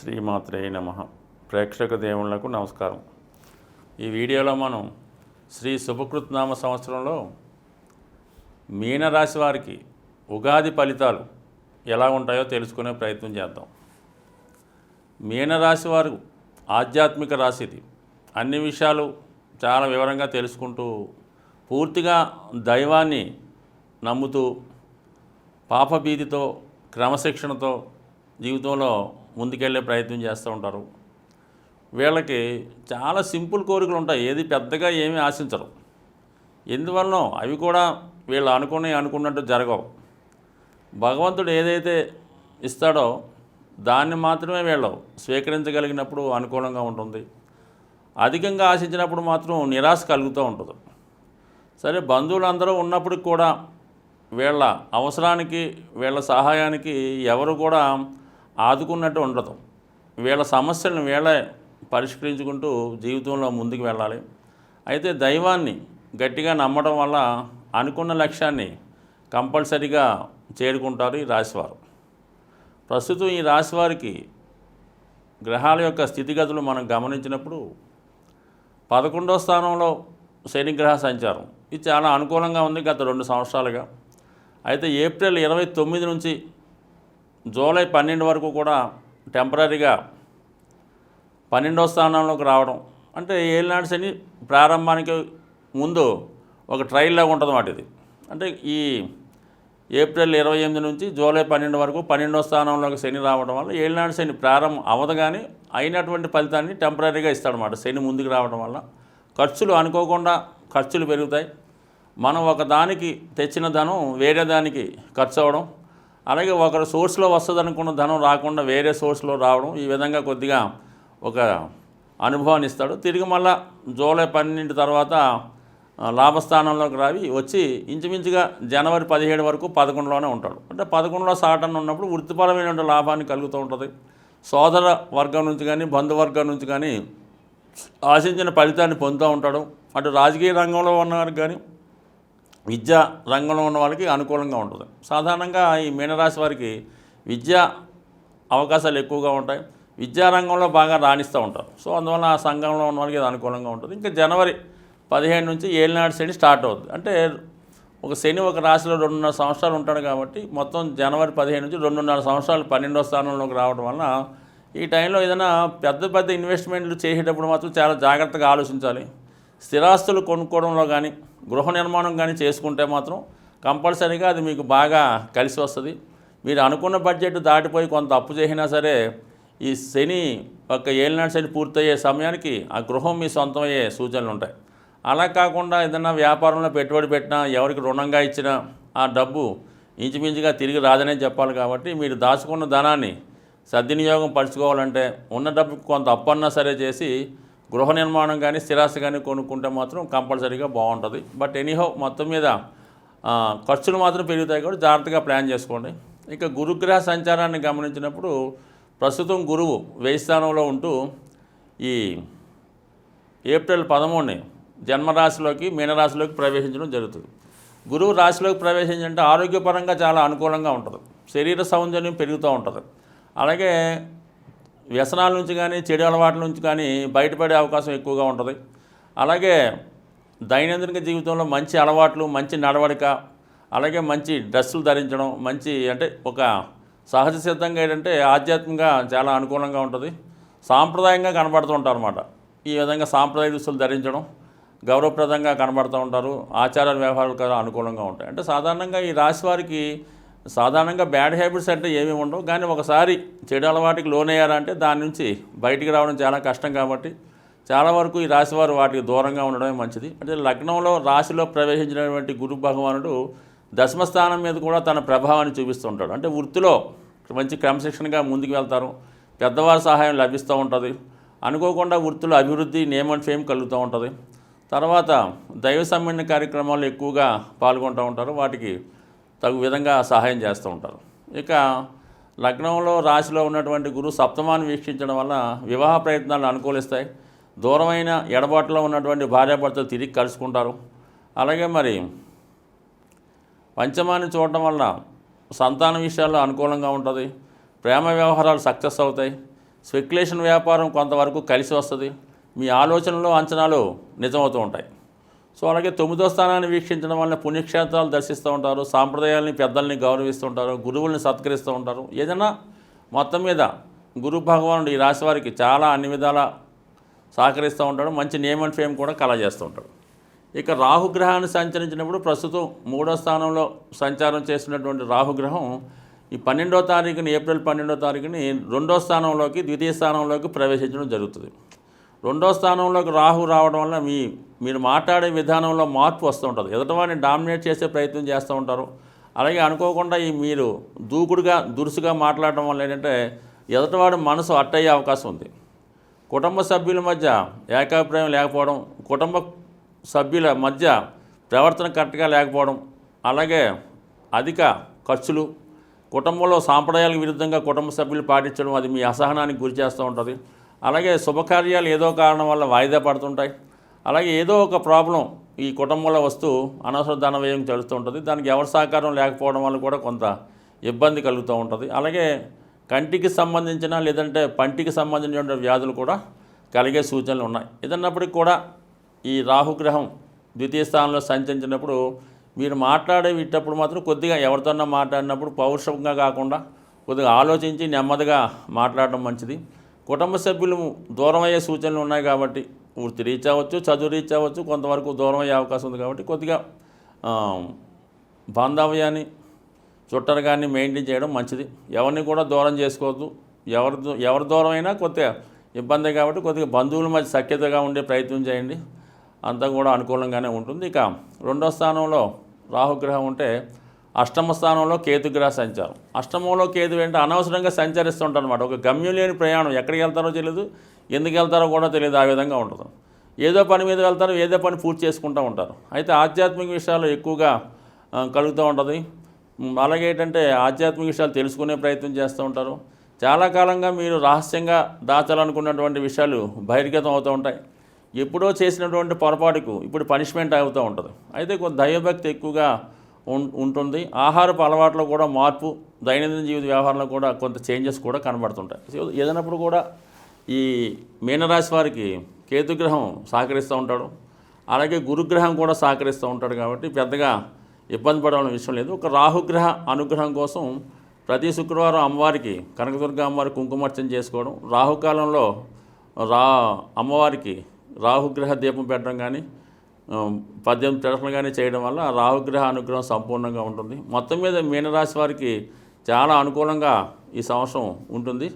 శ్రీమాత్రే నమ. ప్రేక్షక దేవుళ్ళకు నమస్కారం. ఈ వీడియోలో మనం శ్రీ శుభకృత్నామ సంవత్సరంలో మీనరాశి వారికి ఉగాది ఫలితాలు ఎలా ఉంటాయో తెలుసుకునే ప్రయత్నం చేద్దాం. మీనరాశి వారు ఆధ్యాత్మిక రాశి ఇది అన్ని విషయాలు చాలా వివరంగా తెలుసుకుంటూ పూర్తిగా దైవాన్ని నమ్ముతూ పాపభీతితో క్రమశిక్షణతో జీవితంలో ముందుకెళ్ళే ప్రయత్నం చేస్తూ ఉంటారు. వీళ్ళకి చాలా సింపుల్ కోరికలు ఉంటాయి. ఏది పెద్దగా ఏమీ ఆశించరు. ఎందువలన అవి కూడా వీళ్ళు అనుకుని అనుకున్నట్టు జరగవు. భగవంతుడు ఏదైతే ఇస్తాడో దాన్ని మాత్రమే వీళ్ళు స్వీకరించగలిగినప్పుడు అనుకూలంగా ఉంటుంది. అధికంగా ఆశించినప్పుడు మాత్రం నిరాశ కలుగుతూ ఉంటుంది. సరే బంధువులందరూ ఉన్నప్పటికి కూడా వీళ్ళ అవసరానికి వీళ్ళ సహాయానికి ఎవరు కూడా ఆదుకున్నట్టు ఉండదు. వీళ్ళ సమస్యలను వీళ్ళే పరిష్కరించుకుంటూ జీవితంలో ముందుకు వెళ్ళాలి. అయితే దైవాన్ని గట్టిగా నమ్మడం వల్ల అనుకున్న లక్ష్యాన్ని కంపల్సరీగా చేరుకుంటారు ఈ రాశివారు. ప్రస్తుతం ఈ రాశివారికి గ్రహాల యొక్క స్థితిగతులు మనం గమనించినప్పుడు పదకొండో స్థానంలో శనిగ్రహ సంచారం. ఇది చాలా అనుకూలంగా ఉంది గత రెండు సంవత్సరాలుగా. అయితే ఏప్రిల్ ఇరవై తొమ్మిది నుంచి జూలై పన్నెండు వరకు కూడా టెంపరీగా పన్నెండో స్థానంలోకి రావడం. అంటే ఏలినాడు శని ప్రారంభానికి ముందు ఒక ట్రైల్లా ఉంటుంది మాట ఇది. అంటే ఈ ఏప్రిల్ ఇరవై ఎనిమిది నుంచి జూలై పన్నెండు వరకు పన్నెండో స్థానంలోకి శని రావడం వల్ల ఏలినాడు శని ప్రారంభం అవదగానే అయినటువంటి ఫలితాన్ని టెంపరీగా ఇస్తాడనమాట శని ముందుకు రావడం వల్ల. ఖర్చులు అనుకోకుండా ఖర్చులు పెరుగుతాయి. మనం ఒక దానికి తెచ్చిన ధనం వేరే దానికి ఖర్చు అవ్వడం అలాగే ఒకరు సోర్స్లో వస్తుంది అనుకున్న ధనం రాకుండా వేరే సోర్స్లో రావడం ఈ విధంగా కొద్దిగా ఒక అనుభవాన్ని ఇస్తాడు. తిరిగి మళ్ళా జూలై పన్నెండు తర్వాత లాభస్థానంలోకి రావి వచ్చి ఇంచుమించుగా జనవరి పదిహేడు వరకు పదకొండులోనే ఉంటాడు. అంటే పదకొండులో సాటన్ ఉన్నప్పుడు వృత్తిపరమైన లాభాన్ని కలుగుతూ ఉంటుంది. సోదర వర్గం నుంచి కానీ బంధువర్గం నుంచి కానీ ఆశించిన ఫలితాన్ని పొందుతూ ఉంటాడు. అటు రాజకీయ రంగంలో ఉన్నవారికి కానీ విద్యా రంగంలో ఉన్న వాళ్ళకి అనుకూలంగా ఉంటుంది. సాధారణంగా ఈ మీనరాశి వారికి విద్యా అవకాశాలు ఎక్కువగా ఉంటాయి. విద్యా రంగంలో బాగా రాణిస్తూ ఉంటారు. సో అందువల్ల ఆ సంఘంలో ఉన్న వాళ్ళకి అది అనుకూలంగా ఉంటుంది. ఇంకా జనవరి పదిహేను నుంచి ఏలినాడు శని స్టార్ట్ అవుతుంది అంటే ఒక శని ఒక రాశిలో రెండున్నర సంవత్సరాలు ఉంటాడు కాబట్టి మొత్తం జనవరి పదిహేను నుంచి రెండున్నర సంవత్సరాలు పన్నెండో స్థానంలోకి రావడం వలన ఈ టైంలో ఏదైనా పెద్ద పెద్ద ఇన్వెస్ట్మెంట్లు చేసేటప్పుడు మాత్రం చాలా జాగ్రత్తగా ఆలోచించాలి. స్థిరాస్తులు కొనుక్కోవడంలో కానీ గృహ నిర్మాణం కానీ చేసుకుంటే మాత్రం కంపల్సరీగా అది మీకు బాగా కలిసి వస్తుంది. మీరు అనుకున్న బడ్జెట్ దాటిపోయి కొంత అప్పు చేసినా సరే ఈ శని ఒక ఏలినాడు శని పూర్తయ్యే సమయానికి ఆ గృహం మీ సొంతమయ్యే సూచనలు ఉంటాయి. అలా కాకుండా ఏదైనా వ్యాపారంలో పెట్టుబడి పెట్టినా ఎవరికి రుణంగా ఇచ్చినా ఆ డబ్బు ఇంచుమించుగా తిరిగి రాదనే చెప్పాలి కాబట్టి మీరు దాచుకున్న ధనాన్ని సద్వినియోగం పరుచుకోవాలంటే ఉన్న డబ్బు కొంత అప్పన్నా సరే చేసి గృహ నిర్మాణం కానీ స్థిరాస్తి కానీ కొనుక్కుంటే మాత్రం కంపల్సరీగా బాగుంటుంది. బట్ ఎనీహో మొత్తం మీద ఖర్చులు మాత్రం పెరుగుతాయి కాబట్టి జాగ్రత్తగా ప్లాన్ చేసుకోండి. ఇక గురుగ్రహ సంచారాన్ని గమనించినప్పుడు ప్రస్తుతం గురువు వేయి స్థానంలో ఉంటూ ఈ ఏప్రిల్ పదమూడుని జన్మరాశిలోకి మీనరాశిలోకి ప్రవేశించడం జరుగుతుంది. గురువు రాశిలోకి ప్రవేశించంటే ఆరోగ్యపరంగా చాలా అనుకూలంగా ఉంటుంది. శరీర సౌందర్యం పెరుగుతూ ఉంటుంది. అలాగే వ్యసనాల నుంచి కానీ చెడు అలవాట్ల నుంచి కానీ బయటపడే అవకాశం ఎక్కువగా ఉంటుంది. అలాగే దైనందిన జీవితంలో మంచి అలవాట్లు మంచి నడవడిక అలాగే మంచి డ్రెస్సులు ధరించడం మంచి అంటే ఒక సహజ సిద్ధంగా ఏంటంటే ఆధ్యాత్మికంగా చాలా అనుకూలంగా ఉంటుంది. సాంప్రదాయంగా కనబడుతూ ఉంటారు అన్నమాట ఈ విధంగా సాంప్రదాయ దుస్తులు ధరించడం గౌరవప్రదంగా కనబడుతూ ఉంటారు. ఆచార వ్యవహారాలు కూడా అనుకూలంగా ఉంటాయి. అంటే సాధారణంగా ఈ రాశి వారికి సాధారణంగా బ్యాడ్ హ్యాబిట్స్ అంటే ఏమీ ఉండవు. కానీ ఒకసారి చెడు అలవాటికి లోనయ్యారంటే దాని నుంచి బయటికి రావడం చాలా కష్టం కాబట్టి చాలా వరకు ఈ రాశివారు వాటికి దూరంగా ఉండడమే మంచిది. అంటే లగ్నంలో రాశిలో ప్రవేశించినటువంటి గురు భగవానుడు దశమ స్థానం మీద కూడా తన ప్రభావాన్ని చూపిస్తుంటాడు. అంటే వృత్తిలో మంచి క్రమశిక్షణగా ముందుకు వెళ్తారు. పెద్దవారి సహాయం లభిస్తూ ఉంటుంది. అనుకోకుండా వృత్తిలో అభివృద్ధి నేమ్ అండ్ ఫేమ్ కలుగుతూ ఉంటుంది. తర్వాత దైవ సంబంధ కార్యక్రమాల్లో ఎక్కువగా పాల్గొంటూ ఉంటారు. వాటికి తగు విధంగా సహాయం చేస్తూ ఉంటారు. ఇక లగ్నంలో రాశిలో ఉన్నటువంటి గురువు సప్తమాన్ని వీక్షించడం వల్ల వివాహ ప్రయత్నాలు అనుకూలిస్తాయి. దూరమైన ఎడబాటులో ఉన్నటువంటి భార్యాభర్తలు తిరిగి కలుసుకుంటారు. అలాగే మరి పంచమాన్ని చూడటం వల్ల సంతాన విషయాల్లో అనుకూలంగా ఉంటుంది. ప్రేమ వ్యవహారాలు సక్సెస్ అవుతాయి. స్పెక్యులేషన్ వ్యాపారం కొంతవరకు కలిసి వస్తుంది. మీ ఆలోచనలు అంచనాలు నిజమవుతూ ఉంటాయి. సో అలాగే తొమ్మిదో స్థానాన్ని వీక్షించడం వల్ల పుణ్యక్షేత్రాలు దర్శిస్తూ ఉంటారు సాంప్రదాయాల్ని పెద్దల్ని గౌరవిస్తూ ఉంటారు గురువుల్ని సత్కరిస్తూ ఉంటారు. ఏదైనా మొత్తం మీద గురు భగవానుడు ఈ రాశి వారికి చాలా అన్ని విధాల సహకరిస్తూ ఉంటాడు మంచి నేమ్ అండ్ ఫేమ్ కూడా కలగజేస్తూ ఉంటాడు. ఇక రాహుగ్రహాన్ని సంచరించినప్పుడు ప్రస్తుతం మూడో స్థానంలో సంచారం చేస్తున్నటువంటి రాహుగ్రహం ఈ పన్నెండో తారీఖుని ఏప్రిల్ పన్నెండో తారీఖుని రెండో స్థానంలోకి ద్వితీయ స్థానంలోకి ప్రవేశించడం జరుగుతుంది. రెండో స్థానంలోకి రాహు రావడం వల్ల మీ మీరు మాట్లాడే విధానంలో మార్పు వస్తూ ఉంటుంది. ఎదటవాడిని డామినేట్ చేసే ప్రయత్నం చేస్తూ ఉంటారు. అలాగే అనుకోకుండా ఈ మీరు దూకుడుగా దురుసుగా మాట్లాడడం వల్ల ఏంటంటే ఎదుటివాడి మనసు అట్టయ్యే అవకాశం ఉంది. కుటుంబ సభ్యుల మధ్య ఏకాభిప్రాయం లేకపోవడం కుటుంబ సభ్యుల మధ్య ప్రవర్తన కరెక్ట్గా లేకపోవడం అలాగే అధిక ఖర్చులు కుటుంబంలో సాంప్రదాయాలకు విరుద్ధంగా కుటుంబ సభ్యులు పాటించడం అది మీ అసహనానికి గురి చేస్తూ ఉంటుంది. అలాగే శుభకార్యాలు ఏదో కారణం వల్ల వాయిదా పడుతుంటాయి. అలాగే ఏదో ఒక ప్రాబ్లం ఈ కుటుంబంలో వస్తూ అనవసర ధన వ్యయం తెలుస్తూ ఉంటుంది. దానికి ఎవరి సహకారం లేకపోవడం వల్ల కూడా కొంత ఇబ్బంది కలుగుతూ ఉంటుంది. అలాగే కంటికి సంబంధించిన లేదంటే పంటికి సంబంధించిన వ్యాధులు కూడా కలిగే సూచనలు ఉన్నాయి. ఇదన్నప్పటికీ కూడా ఈ రాహుగ్రహం ద్వితీయ స్థానంలో సంచరించినప్పుడు మీరు మాట్లాడే విట్టప్పుడు మాత్రం కొద్దిగా ఎవరితోన్నా మాట్లాడినప్పుడు పౌరుషంగా కాకుండా కొద్దిగా ఆలోచించి నెమ్మదిగా మాట్లాడడం మంచిది. కుటుంబ సభ్యులు దూరం అయ్యే సూచనలు ఉన్నాయి కాబట్టి వృత్తి రీచ్ అవ్వచ్చు చదువు రీచ్ అవ్వచ్చు కొంతవరకు దూరం అయ్యే అవకాశం ఉంది కాబట్టి కొద్దిగా ఆ, బాంధవ్యాన్ని కానీ మెయింటైన్ చేయడం మంచిది. ఎవరిని కూడా దూరం చేసుకోవద్దు. ఎవరి దూ- ఎవరి దూరం అయినా కొద్దిగా ఇబ్బంది కాబట్టి కొద్దిగా బంధువుల మధ్య సఖ్యతగా ఉండే ప్రయత్నం చేయండి. అంతా కూడా అనుకూలంగానే ఉంటుంది. ఇక రెండో స్థానంలో రాహుగ్రహం ఉంటే అష్టమ స్థానంలో కేతుగ్రహ సంచారం. అష్టమంలో కేతు ఏంటంటే అనవసరంగా సంచరిస్తుంటారు అనమాట ఒక గమ్యం లేని ప్రయాణం ఎక్కడికి వెళ్తారో తెలియదు ఎందుకు వెళ్తారో కూడా తెలియదు ఆ విధంగా ఉంటుంది. ఏదో పని మీద వెళ్తారు ఏదో పని పూర్తి చేసుకుంటూ ఉంటారు. అయితే ఆధ్యాత్మిక విషయాలు ఎక్కువగా కలుగుతూ ఉంటుంది. అలాగే ఏంటంటే ఆధ్యాత్మిక విషయాలు తెలుసుకునే ప్రయత్నం చేస్తూ ఉంటారు. చాలా కాలంగా మీరు రహస్యంగా దాచాలనుకున్నటువంటి విషయాలు బహిర్గతం అవుతూ ఉంటాయి. ఎప్పుడో చేసినటువంటి పొరపాటుకు ఇప్పుడు పనిష్మెంట్ అవుతూ ఉంటుంది. అయితే కొంత దైవభక్తి ఎక్కువగా ఉంటుంది. ఆహారపు అలవాట్లో కూడా మార్పు దైనందిన జీవిత వ్యవహారంలో కూడా కొంత చేంజెస్ కూడా కనబడుతుంటాయి. ఏదైనప్పుడు కూడా ఈ మీనరాశి వారికి కేతుగ్రహం సహకరిస్తూ ఉంటాడు. అలాగే గురుగ్రహం కూడా సహకరిస్తూ ఉంటాడు కాబట్టి పెద్దగా ఇబ్బంది పడవలసిన విషయం లేదు. ఒక రాహుగ్రహ అనుగ్రహం కోసం ప్రతి శుక్రవారం అమ్మవారికి కనకదుర్గ అమ్మవారి కుంకుమార్చన చేసుకోవడం. రాహుకాలంలో రా అమ్మవారికి రాహుగ్రహ దీపం పెట్టడం కానీ పద్దెనిమిది ప్రదర్శనలు చేయడం వల్ల రాహుగ్రహ అనుగ్రహం సంపూర్ణంగా ఉంటుంది. మొత్తం మీద మీనరాశి వారికి చాలా అనుకూలంగా ఈ సంవత్సరం ఉంటుంది.